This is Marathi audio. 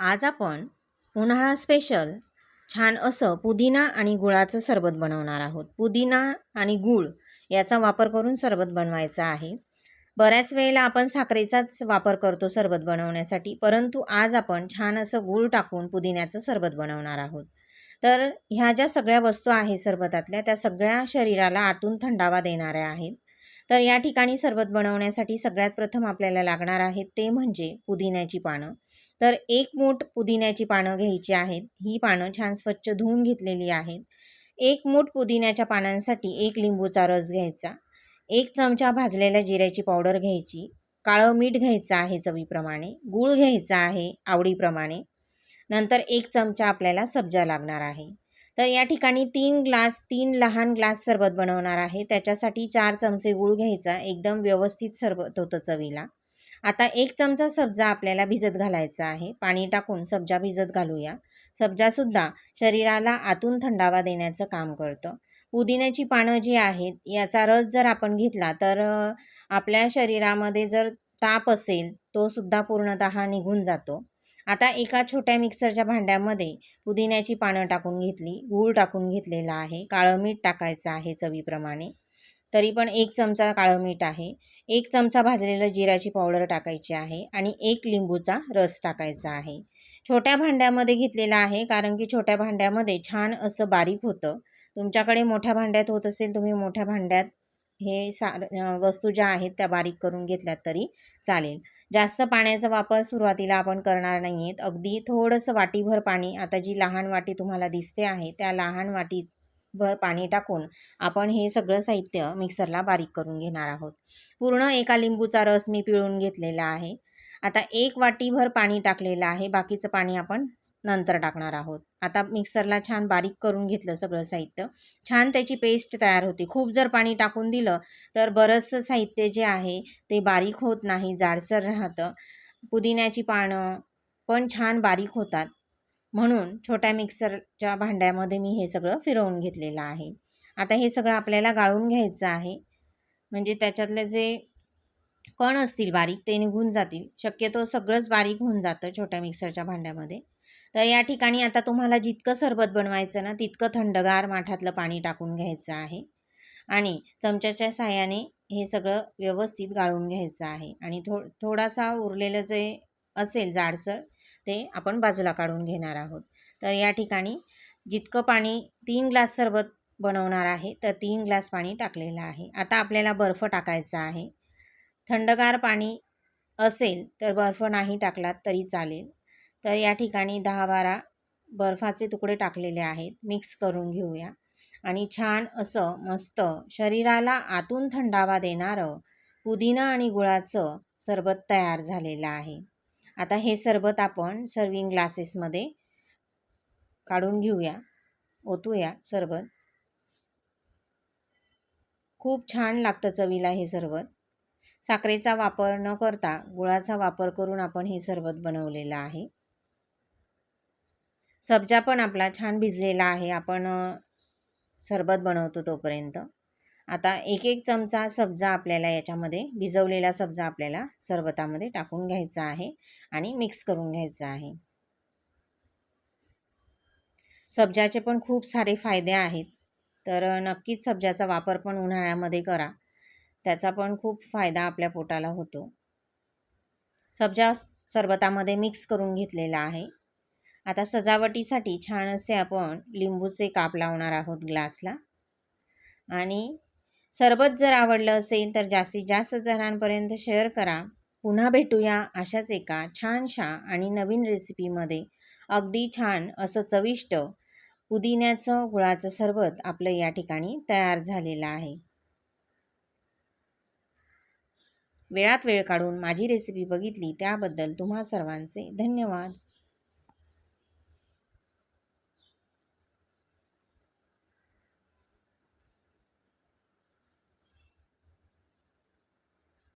आज आपण उन्हाळा स्पेशल छान असं पुदिना आणि गुळाचं सरबत बनवणार आहोत. पुदिना आणि गूळ याचा वापर करून सरबत बनवायचं आहे. बऱ्याच वेळेला आपण साखरेचाच वापर करतो सरबत बनवण्यासाठी परंतु आज आपण छान असं गूळ टाकून पुदिन्याचं सरबत बनवणार आहोत. तर ह्या ज्या सगळ्या वस्तू आहे सरबतातल्या त्या सगळ्या शरीराला आतून थंडावा देणाऱ्या आहेत. तर या ठिकाणी सरबत बनवण्यासाठी सगळ्यात प्रथम आपल्याला लागणार आहेत ते म्हणजे पुदिन्याची पानं. तर एक मूठ पुदिन्याची पानं घ्यायची आहेत. ही पानं छान स्वच्छ धुवून घेतलेली आहेत. एक मूठ पुदिन्याच्या पानांसाठी एक लिंबूचा रस घ्यायचा. एक चमचा भाजलेल्या जिऱ्याची पावडर घ्यायची. काळं मीठ घ्यायचं आहे चवीप्रमाणे. गूळ घ्यायचा आहे आवडीप्रमाणे. नंतर एक चमचा आपल्याला सब्जा लागणार आहे. तर या ठिकाणी तीन ग्लास तीन लहान ग्लास सरबत बनवणार आहे. त्याच्यासाठी चार चमचे गूळ घ्यायचा एकदम व्यवस्थित सरबत होतं चवीला. आता एक चमचा सब्जा आपल्याला भिजत घालायचा आहे. पाणी टाकून सब्जा भिजत घालूया. सब्जासुद्धा शरीराला आतून थंडावा देण्याचं काम करतं. पुदिन्याची पानं जी आहेत याचा रस जर आपण घेतला तर आपल्या शरीरामध्ये जर ताप असेल तो सुद्धा पूर्णतः निघून जातो. आता एका छोट्या मिक्सरच्या भांड्यामध्ये पुदिन्याची पानं टाकून घेतली गूळ टाकून घेतलेला आहे काळं मीठ टाकायचं आहे चवीप्रमाणे. तरी पण एक चमचा काळं मीठ आहे एक चमचा भाजलेलं जिऱ्याची पावडर टाकायची आहे आणि एक लिंबूचा रस टाकायचा आहे. छोट्या भांड्यामध्ये घेतलेला आहे कारण की छोट्या भांड्यामध्ये छान असं बारीक होतं. तुमच्याकडे मोठ्या भांड्यात होत असेल तुम्ही मोठ्या भांड्यात हे सार वस्तू ज्या आहेत त्या बारीक करून घेतल्यात तरी चालेल. जास्त पाण्याचा वापर सुरुवातीला आपण करणार नाही आहेत अगदी थोडंसं वाटीभर पाणी आता जी लहान वाटी तुम्हाला दिसते आहे त्या लहान वाटी भर पाणी टाकून आपण हे सगळं साहित्य मिक्सरला बारीक करून घेणार आहोत. पूर्ण एका लिंबूचा रस मी पिळून घेतलेला आहे. आता एक वाटीभर पाणी टाकलेलं आहे. बाकीचं पाणी आपण नंतर टाकणार आहोत. आता मिक्सरला छान बारीक करून घेतलं सगळं साहित्य. छान त्याची पेस्ट तयार होती. खूप जर पाणी टाकून दिलं तर बरंचसं साहित्य जे आहे ते बारीक होत नाही जाडसर राहतं. पुदिन्याची पानं पण छान बारीक होतात. म्हणून छोट्या मिक्सरच्या भांड्यामध्ये मी हे सगळं फिरवून घेतलेलं आहे. आता हे सगळं आपल्याला गाळून घ्यायचं आहे. म्हणजे त्याच्यातले जे कण असतील बारीक ते निघून जातील. शक्यतो सगळंच बारीक होऊन जातं छोट्या मिक्सरच्या भांड्यामध्ये. तर या ठिकाणी आता तुम्हाला जितकं सरबत बनवायचं ना तितकं थंडगार माठातलं पाणी टाकून घ्यायचं आहे. आणि चमच्याच्या साह्याने हे सगळं व्यवस्थित गाळून घ्यायचं आहे. आणि थो थोडासा उरलेलं जे असेल जाडसर ते आपण बाजूला काढून घेणार आहोत. तर या ठिकाणी जितकं पाणी तीन ग्लास सरबत बनवणार आहे तर तीन ग्लास पाणी टाकलेलं आहे. आता आपल्याला बर्फ टाकायचा आहे. थंडगार पाणी असेल तर बर्फ नाही टाकलात तरी चालेल. तर या ठिकाणी दहा बारा बर्फाचे तुकडे टाकलेले आहेत. मिक्स करून घेऊया. आणि छान असं मस्त शरीराला आतून थंडावा देणारं पुदिना आणि गुळाचं सरबत तयार झालेलं आहे. आता हे सरबत आपण सर्विंग ग्लासेसमध्ये काढून घेऊया. ओतूया सरबत. खूप छान लागतं चवीला हे सरबत. साखरेचा वापर न करता गुळाचा वापर करून आपण हे सरबत बनवलेलं आहे. सब्जा पण आपला छान भिजलेला आहे. आपण सरबत बनवतो तोपर्यंत. आता एक एक चमचा सब्जा आपल्याला याच्यामध्ये भिजवलेला सब्जा आपल्याला सरबतामध्ये टाकून घ्यायचा आहे आणि मिक्स करून घ्यायचा आहे. सब्जाचे पण खूप सारे फायदे आहेत. तर नक्कीच सब्जाचा वापर पण उन्हाळ्यामध्ये करा. त्याचा पण खूप फायदा आपल्या पोटाला होतो. सब्जा सरबतामध्ये मिक्स करून घेतलेला आहे. आता सजावटीसाठी छान असे आपण लिंबूचे काप लावणार आहोत ग्लासला. आणि सरबत जर आवडलं असेल तर जास्तीत जास्त जणांपर्यंत शेअर करा. पुन्हा भेटूया अशाच एका छानशा आणि नवीन रेसिपीमध्ये अगदी छान असं चविष्ट पुदिन्याचं गुळाचं सरबत आपलं या ठिकाणी तयार झालेलं आहे. वेळात वेळ काढून माझी रेसिपी बघितली त्याबद्दल तुम्हा सर्वांचे धन्यवाद.